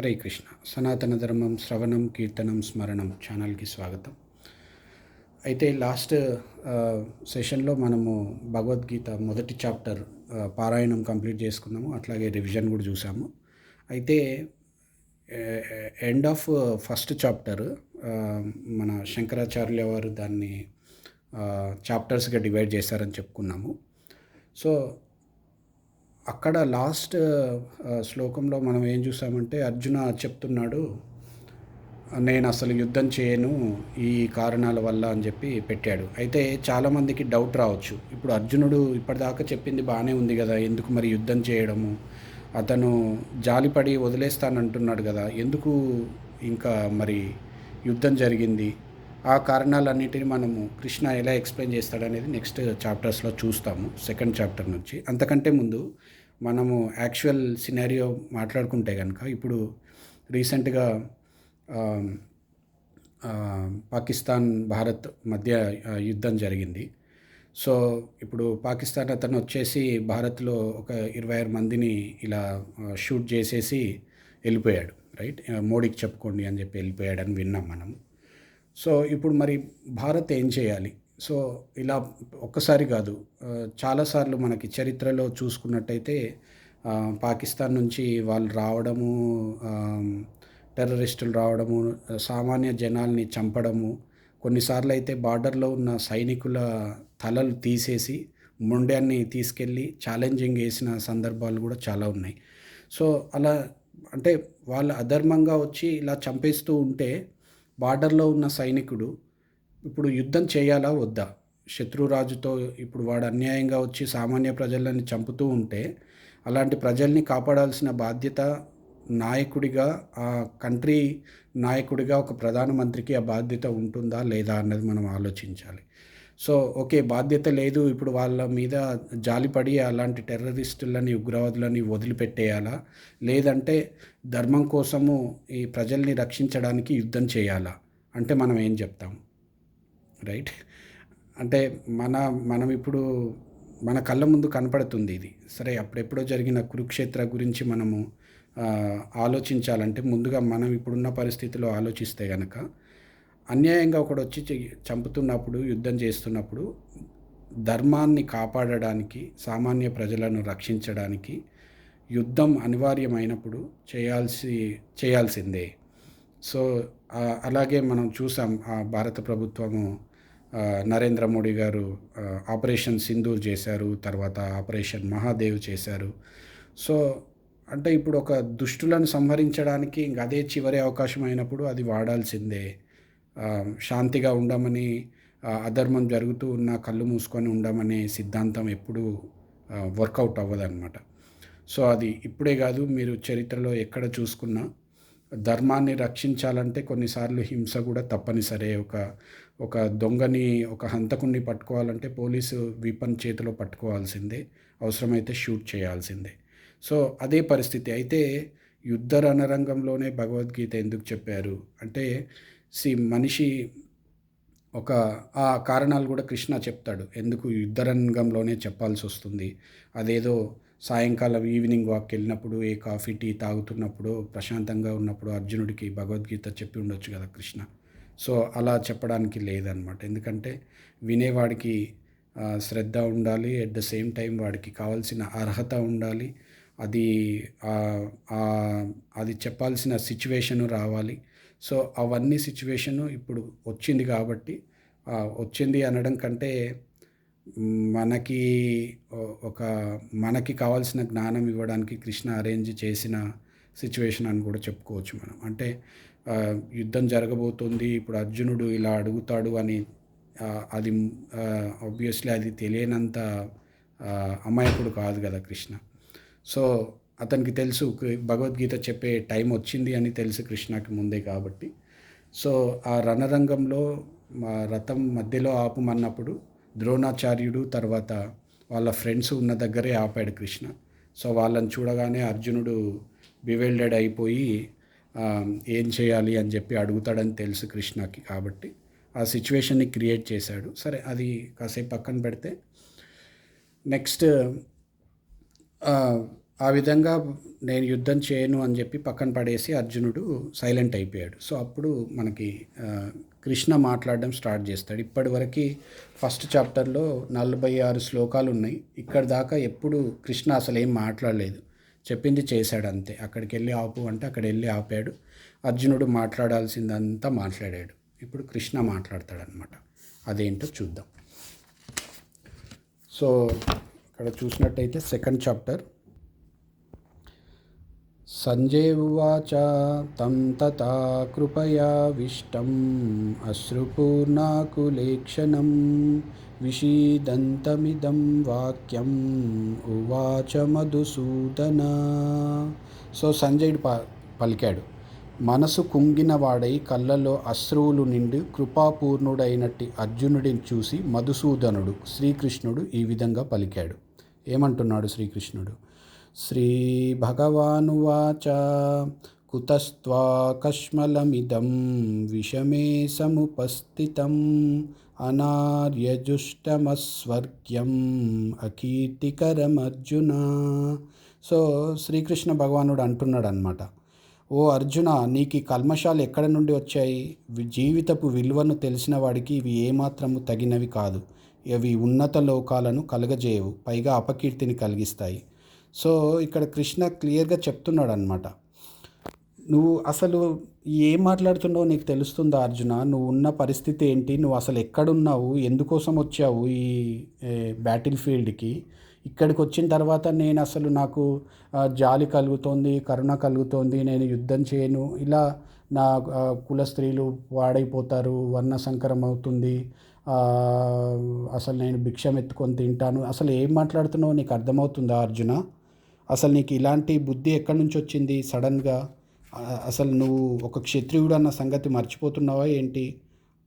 హరే కృష్ణ. సనాతన ధర్మం శ్రవణం కీర్తనం స్మరణం ఛానల్కి స్వాగతం. అయితే లాస్ట్ సెషన్లో మనము భగవద్గీత మొదటి చాప్టర్ పారాయణం కంప్లీట్ చేసుకున్నాము. అట్లాగే రివిజన్ కూడా చూసాము. అయితే ఎండ్ ఆఫ్ ఫస్ట్ చాప్టర్ మన శంకరాచార్యుల వారు దాన్ని చాప్టర్స్గా డివైడ్ చేశారని చెప్పుకున్నాము. సో అక్కడ లాస్ట్ శ్లోకంలో మనం ఏం చూసామంటే అర్జున చెప్తున్నాడు నేను అసలు యుద్ధం చేయను ఈ కారణాల వల్ల అని చెప్పి పెట్టాడు. అయితే చాలామందికి డౌట్ రావచ్చు. ఇప్పుడు అర్జునుడు ఇప్పటిదాకా చెప్పింది బాగానే ఉంది కదా ఎందుకు మరి యుద్ధం చేయడము? అతను జాలిపడి వదిలేస్తానంటున్నాడు కదా ఎందుకు ఇంకా మరి యుద్ధం జరిగింది? ఆ కారణాలన్నిటిని మనము కృష్ణ ఎలా ఎక్స్ప్లెయిన్ చేస్తాడనేది నెక్స్ట్ చాప్టర్స్లో చూస్తాము సెకండ్ చాప్టర్ నుంచి. అంతకంటే ముందు మనము యాక్చువల్ సినారియో మాట్లాడుకుంటే కనుక ఇప్పుడు రీసెంట్గా పాకిస్తాన్ భారత్ మధ్య యుద్ధం జరిగింది. సో ఇప్పుడు పాకిస్తాన్ అతను వచ్చేసి భారత్లో ఒక ఇరవై ఆరు మందిని ఇలా షూట్ చేసేసి వెళ్ళిపోయాడు రైట్ మోడీకి చెప్పుకోండి అని చెప్పి వెళ్ళిపోయాడని విన్నాం మనం సో ఇప్పుడు మరి భారత్ ఏం చేయాలి? సో ఇలా ఒక్కసారి కాదు. చాలాసార్లు మనకి చరిత్రలో చూసుకున్నట్టయితే పాకిస్తాన్ నుంచి వాళ్ళు రావడము టెర్రరిస్టులు రావడము సామాన్య జనాల్ని చంపడము కొన్నిసార్లు అయితే బార్డర్లో ఉన్న సైనికుల తలలు తీసేసి మొండ్యాన్ని తీసుకెళ్ళి ఛాలెంజింగ్ వేసిన సందర్భాలు కూడా చాలా ఉన్నాయి. సో అలా అంటే వాళ్ళు అధర్మంగా వచ్చి ఇలా చంపేస్తూ ఉంటే బార్డర్లో ఉన్న సైనికుడు ఇప్పుడు యుద్ధం చేయాలా వద్దా? శత్రురాజుతో ఇప్పుడు వాడు అన్యాయంగా వచ్చి సామాన్య ప్రజలని చంపుతూ ఉంటే అలాంటి ప్రజల్ని కాపాడాల్సిన బాధ్యత నాయకుడిగా ఆ కంట్రీ నాయకుడిగా ఒక ప్రధానమంత్రికి ఆ బాధ్యత ఉంటుందా లేదా అన్నది మనం ఆలోచించాలి. సో ఓకే బాధ్యత లేదు. ఇప్పుడు వాళ్ళ మీద జాలిపడి అలాంటి టెర్రరిస్టులని ఉగ్రవాదులని వదిలిపెట్టేయాలా? లేదంటే ధర్మం కోసము ఈ ప్రజల్ని రక్షించడానికి యుద్ధం చేయాలా? అంటే మనం ఏం చెప్తాం? రైట్? అంటే మన మనం ఇప్పుడు మన కళ్ళ ముందు కనపడుతుంది ఇది. సరే అప్పుడెప్పుడో జరిగిన కురుక్షేత్ర గురించి మనము ఆలోచించాలంటే ముందుగా మనం ఇప్పుడున్న పరిస్థితిలో ఆలోచిస్తే కనుక అన్యాయంగా ఒకడు వచ్చి చంపుతున్నప్పుడు యుద్ధం చేస్తున్నప్పుడు ధర్మాన్ని కాపాడడానికి సామాన్య ప్రజలను రక్షించడానికి యుద్ధం అనివార్యమైనప్పుడు చేయాల్సి చేయాల్సిందే. సో అలాగే మనం చూసాం ఆ భారత ప్రభుత్వము నరేంద్ర మోడీ గారు ఆపరేషన్ సింధూర్ చేశారు తర్వాత ఆపరేషన్ మహాదేవ్ చేశారు. సో అంటే ఇప్పుడు ఒక దుష్టులను సంహరించడానికి ఇంక అదే చివరి అవకాశం అయినప్పుడు అది వాడాల్సిందే. శాంతిగా ఉండమని అధర్మం జరుగుతూ ఉన్న కళ్ళు మూసుకొని ఉండమనే సిద్ధాంతం ఎప్పుడూ వర్కౌట్ అవ్వదన్నమాట. సో అది ఇప్పుడే కాదు మీరు చరిత్రలో ఎక్కడ చూసుకున్నా ధర్మాన్ని రక్షించాలంటే కొన్నిసార్లు హింస కూడా తప్పనిసరే. ఒక ఒక దొంగని ఒక హంతకుణ్ణి పట్టుకోవాలంటే పోలీసు వీపన్ చేతిలో పట్టుకోవాల్సిందే. అవసరమైతే షూట్ చేయాల్సిందే. సో అదే పరిస్థితి. అయితే యుద్ధ రణరంగంలోనే భగవద్గీత ఎందుకు చెప్పారు? అంటే సి మనిషి ఒక ఆ కారణాలు కూడా కృష్ణ చెప్తాడు. ఎందుకు యుద్ధరంగంలోనే చెప్పాల్సి వస్తుంది. అదేదో సాయంకాలం ఈవినింగ్ వాక్ వెళ్ళినప్పుడు ఏ కాఫీ టీ తాగుతున్నప్పుడు ప్రశాంతంగా ఉన్నప్పుడు అర్జునుడికి భగవద్గీత చెప్పి ఉండొచ్చు కదా కృష్ణ. సో అలా చెప్పడానికి లేదనమాట ఎందుకంటే వినేవాడికి శ్రద్ధ ఉండాలి. అట్ ద సేమ్ టైం వాడికి కావాల్సిన అర్హత ఉండాలి. అది అది చెప్పాల్సిన సిచ్యువేషను రావాలి. సో అవన్నీ సిచ్యువేషను ఇప్పుడు వచ్చింది కాబట్టి వచ్చింది అనడం కంటే మనకి ఒక మనకి కావాల్సిన జ్ఞానం ఇవ్వడానికి కృష్ణ అరేంజ్ చేసిన సిచ్యువేషన్ అని కూడా చెప్పుకోవచ్చు మనం. అంటే యుద్ధం జరగబోతుంది ఇప్పుడు అర్జునుడు ఇలా అడుగుతాడు అని అది ఆబ్వియస్లీ అది తెలియనంత అమాయకుడు కాదు కదా కృష్ణ. సో అతనికి తెలుసు భగవద్గీత చెప్పే టైం వచ్చింది అని తెలుసు కృష్ణకి ముందే కాబట్టి. సో ఆ రణరంగంలో మా రథం మధ్యలో ఆపమన్నప్పుడు ద్రోణాచార్యుడు తర్వాత వాళ్ళ ఫ్రెండ్స్ ఉన్న దగ్గరే ఆపాడు కృష్ణ. సో వాళ్ళని చూడగానే అర్జునుడు బివెల్డెడ్ అయిపోయి ఏం చేయాలి అని చెప్పి అడుగుతాడని తెలుసు కృష్ణకి కాబట్టి. ఆ సిచ్యువేషన్ని క్రియేట్ చేశాడు. సరే అది కాసేపు పక్కన పెడితే నెక్స్ట్ ఆ, విధంగా నేను యుద్ధం చేయను అని చెప్పి పక్కన పడేసి అర్జునుడు సైలెంట్ అయిపోయాడు. సో అప్పుడు మనకి కృష్ణ మాట్లాడడం స్టార్ట్ చేస్తాడు. ఇప్పటివరకు ఫస్ట్ చాప్టర్లో నలభై ఆరు శ్లోకాలు ఉన్నాయి. ఇక్కడ దాకా ఎప్పుడు కృష్ణ అసలు ఏం మాట్లాడలేదు. చెప్పింది చేశాడు అంతే. అక్కడికి వెళ్ళి ఆపు అంటే అక్కడ వెళ్ళి ఆపాడు. అర్జునుడు మాట్లాడాల్సిందంతా మాట్లాడాడు. ఇప్పుడు కృష్ణ మాట్లాడతాడనమాట అదేంటో చూద్దాం. సో ఇక్కడ చూసినట్టయితే సెకండ్ చాప్టర్. సంజయ్ ఉవాచ తం తథా కృపయావిష్టం అశ్రుపూర్ణాకులేక్షణం విషీదంతమిదం వాక్యం ఉవాచ మధుసూదన. సో సంజయుడు ప పలికాడు మనసు కుంగిన వాడై కళ్ళలో అశ్రువులు నిండి కృపాపూర్ణుడైనట్టి అర్జునుడిని చూసి మధుసూదనుడు శ్రీకృష్ణుడు ఈ విధంగా పలికాడు. ఏమంటున్నాడు శ్రీకృష్ణుడు? శ్రీ భగవానువాచ కుతస్త్వాకష్మలమిదం విషమే సముపస్థితం అనార్యజుష్టమస్వర్గ్యం అకీర్తికరమర్జున సో శ్రీకృష్ణ భగవానుడు అంటున్నాడు అనమాట ఓ అర్జున నీకు ఈ కల్మషాలు ఎక్కడ నుండి వచ్చాయి? వి- జీవితపు విలువను తెలిసిన వాడికి ఇవి ఏమాత్రము తగినవి కాదు. ఇవి ఉన్నత లోకాలను కలగజేయవు పైగా అపకీర్తిని కలిగిస్తాయి. సో ఇక్కడ కృష్ణ క్లియర్గా చెప్తున్నాడు అనమాట నువ్వు అసలు ఏం మాట్లాడుతున్నావు నీకు తెలుస్తుందా అర్జున? నువ్వు ఉన్న పరిస్థితి ఏంటి? నువ్వు అసలు ఎక్కడున్నావు? ఎందుకోసం వచ్చావు ఈ బ్యాటిల్ ఫీల్డ్కి ఇక్కడికి వచ్చిన తర్వాత నేను అసలు నాకు జాలి కలుగుతోంది కరుణ కలుగుతోంది నేను యుద్ధం చేయను. ఇలా నా కుల స్త్రీలు పాడైపోతారు వర్ణ సంకరం అవుతుంది అసలు నేను భిక్షం ఎత్తుకొని తింటాను. అసలు ఏం మాట్లాడుతున్నావు నీకు అర్థమవుతుందా అర్జున? అసలు నీకు ఇలాంటి బుద్ధి ఎక్కడి నుంచి వచ్చింది సడన్గా? అసలు నువ్వు ఒక క్షత్రియుడు అన్న సంగతి మర్చిపోతున్నావా ఏంటి?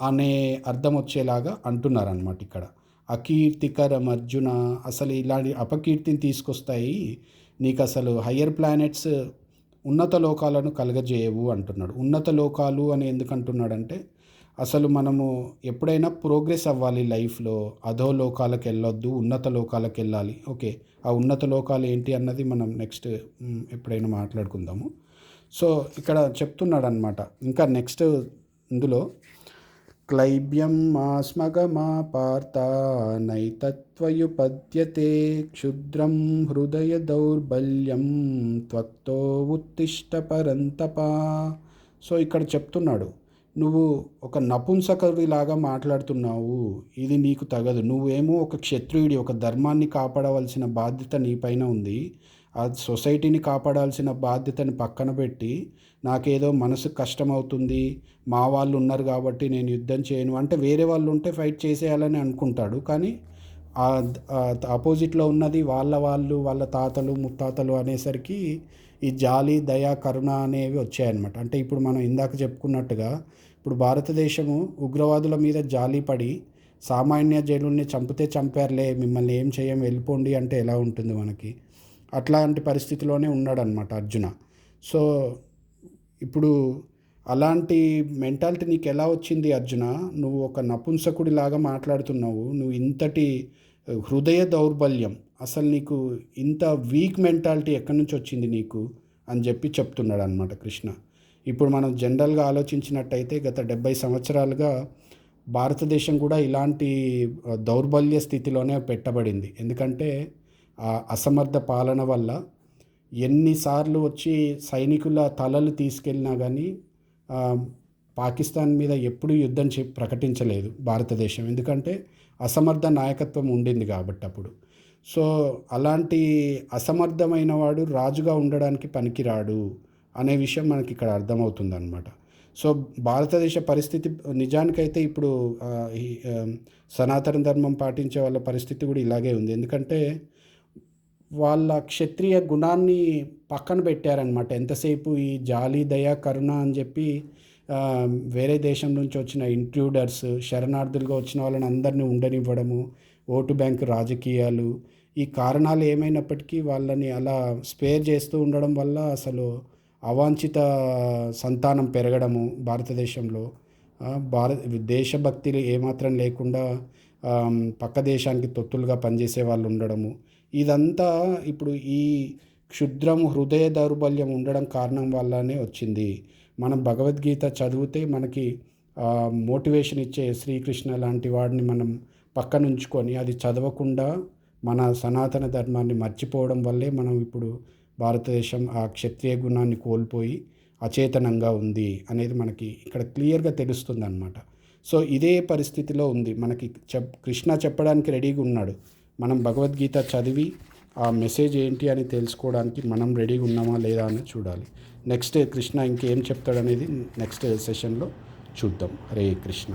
అనే అర్థం వచ్చేలాగా అంటున్నారనమాట ఇక్కడ. అకీర్తికరం అర్జున అసలు ఇలాంటి అపకీర్తిని తీసుకొస్తాయి. నీకు అసలు హయ్యర్ ప్లానెట్స్ ఉన్నత లోకాలను కలగజేయవు అంటున్నాడు. ఉన్నత లోకాలు అని ఎందుకు అంటున్నాడంటే అసలు మనము ఎప్పుడైనా ప్రోగ్రెస్ అవ్వాలి లైఫ్లో అధో లోకాలకు వెళ్ళొద్దు ఉన్నత లోకాలకు వెళ్ళాలి. ఓకే ఆ ఉన్నత లోకాలు ఏంటి అన్నది మనం నెక్స్ట్ ఎప్పుడైనా మాట్లాడుకుందాము. సో ఇక్కడ చెప్తున్నాడు అనమాట ఇంకా నెక్స్ట్ ఇందులో క్లైబ్యం మాస్మగమా పార్త నైతత్వయుపద్యతే క్షుద్రం హృదయ దౌర్బల్యం త్వక్తో ఉత్తిష్ట పరంతపా. సో ఇక్కడ చెప్తున్నాడు నువ్వు ఒక నపుంసకవిలాగా మాట్లాడుతున్నావు. ఇది నీకు తగదు. నువ్వేమో ఒక క్షత్రియుడి ఒక ధర్మాన్ని కాపాడవలసిన బాధ్యత నీపైన ఉంది. ఆ సొసైటీని కాపాడాల్సిన బాధ్యతని పక్కన పెట్టి నాకేదో మనసు కష్టమవుతుంది. మా వాళ్ళు ఉన్నారు కాబట్టి నేను యుద్ధం చేయను. అంటే వేరే వాళ్ళు ఉంటే ఫైట్ చేసేయాలని అనుకుంటాడు. కానీ ఆపోజిట్లో ఉన్నది వాళ్ళ వాళ్ళు వాళ్ళ తాతలు ముత్తాతలు అనేసరికి ఈ జాలి దయ కరుణ అనేవి వచ్చాయన్నమాట. అంటే ఇప్పుడు మనం ఇందాక చెప్పుకున్నట్టుగా ఇప్పుడు భారతదేశము ఉగ్రవాదుల మీద జాలి పడి సామాన్య జైలుల్ని చంపితే చంపారులే మిమ్మల్ని ఏం చేయం వెళ్ళిపోండి అంటే ఎలా ఉంటుంది మనకి? అట్లాంటి పరిస్థితిలోనే ఉన్నాడనమాట అర్జున. సో ఇప్పుడు అలాంటి మెంటాలిటీ నీకు ఎలా వచ్చింది అర్జున? నువ్వు ఒక నపుంసకుడిలాగా మాట్లాడుతున్నావు. నువ్వు ఇంతటి హృదయ దౌర్బల్యం అసలు నీకు ఇంత వీక్ మెంటాలిటీ ఎక్కడి నుంచి వచ్చింది నీకు అని చెప్పి చెప్తున్నాడు అనమాట కృష్ణ. ఇప్పుడు మనం జనరల్గా ఆలోచించినట్టయితే గత డెబ్బై సంవత్సరాలుగా భారతదేశం కూడా ఇలాంటి దౌర్బల్య స్థితిలోనే పెట్టబడింది. ఎందుకంటే ఆ అసమర్థ పాలన వల్ల ఎన్నిసార్లు వచ్చి సైనికుల తలలు తీసుకెళ్ళినా కానీ పాకిస్తాన్ మీద ఎప్పుడూ యుద్ధం చే ప్రకటించలేదు భారతదేశం. ఎందుకంటే అసమర్థ నాయకత్వం ఉండింది కాబట్టి అప్పుడు. సో అలాంటి అసమర్థమైన వాడు రాజుగా ఉండడానికి పనికిరాడు అనే విషయం మనకి ఇక్కడ అర్థమవుతుంది అనమాట సో భారతదేశ పరిస్థితి నిజానికైతే ఇప్పుడు సనాతన ధర్మం పాటించే వాళ్ళ పరిస్థితి కూడా ఇలాగే ఉంది. ఎందుకంటే వాళ్ళ క్షత్రియ గుణాన్ని పక్కన పెట్టారనమాట ఎంతసేపు ఈ జాలి దయ కరుణ అని చెప్పి వేరే దేశం నుంచి వచ్చిన ఇంట్రూడర్స్ శరణార్థులుగా వచ్చిన వాళ్ళని అందరినీ ఉండనివ్వడము ఓటు బ్యాంకు రాజకీయాలు ఈ కారణాలు ఏమైనప్పటికీ వాళ్ళని అలా స్పేర్ చేస్తూ ఉండడం వల్ల అసలు అవాంఛిత సంతానం పెరగడము భారతదేశంలో. భారత దేశభక్తి ఏమాత్రం లేకుండా పక్క దేశానికి తొత్తులుగా పనిచేసే వాళ్ళు ఉండడము. ఇదంతా ఇప్పుడు ఈ క్షుద్రం హృదయ దౌర్బల్యం ఉండడం కారణం వల్లనే వచ్చింది. మనం భగవద్గీత చదివితే మనకి మోటివేషన్ ఇచ్చే శ్రీకృష్ణ లాంటి వాడిని మనం పక్కనుంచుకొని అది చదవకుండా మన సనాతన ధర్మాన్ని మర్చిపోవడం వల్లే మనం ఇప్పుడు భారతదేశం ఆ క్షత్రియ గుణాన్ని కోల్పోయి అచేతనంగా ఉంది అనేది మనకి ఇక్కడ క్లియర్గా తెలుస్తుంది అనమాట సో ఇదే పరిస్థితిలో ఉంది. మనకి చెప్ కృష్ణ చెప్పడానికి రెడీగా ఉన్నాడు. మనం భగవద్గీత చదివి ఆ మెసేజ్ ఏంటి అని తెలుసుకోవడానికి మనం రెడీగా ఉన్నామా లేదా అని చూడాలి. నెక్స్ట్ కృష్ణ ఇంకేం చెప్తాడనేది నెక్స్ట్ సెషన్లో చూద్దాం. హరే కృష్ణ.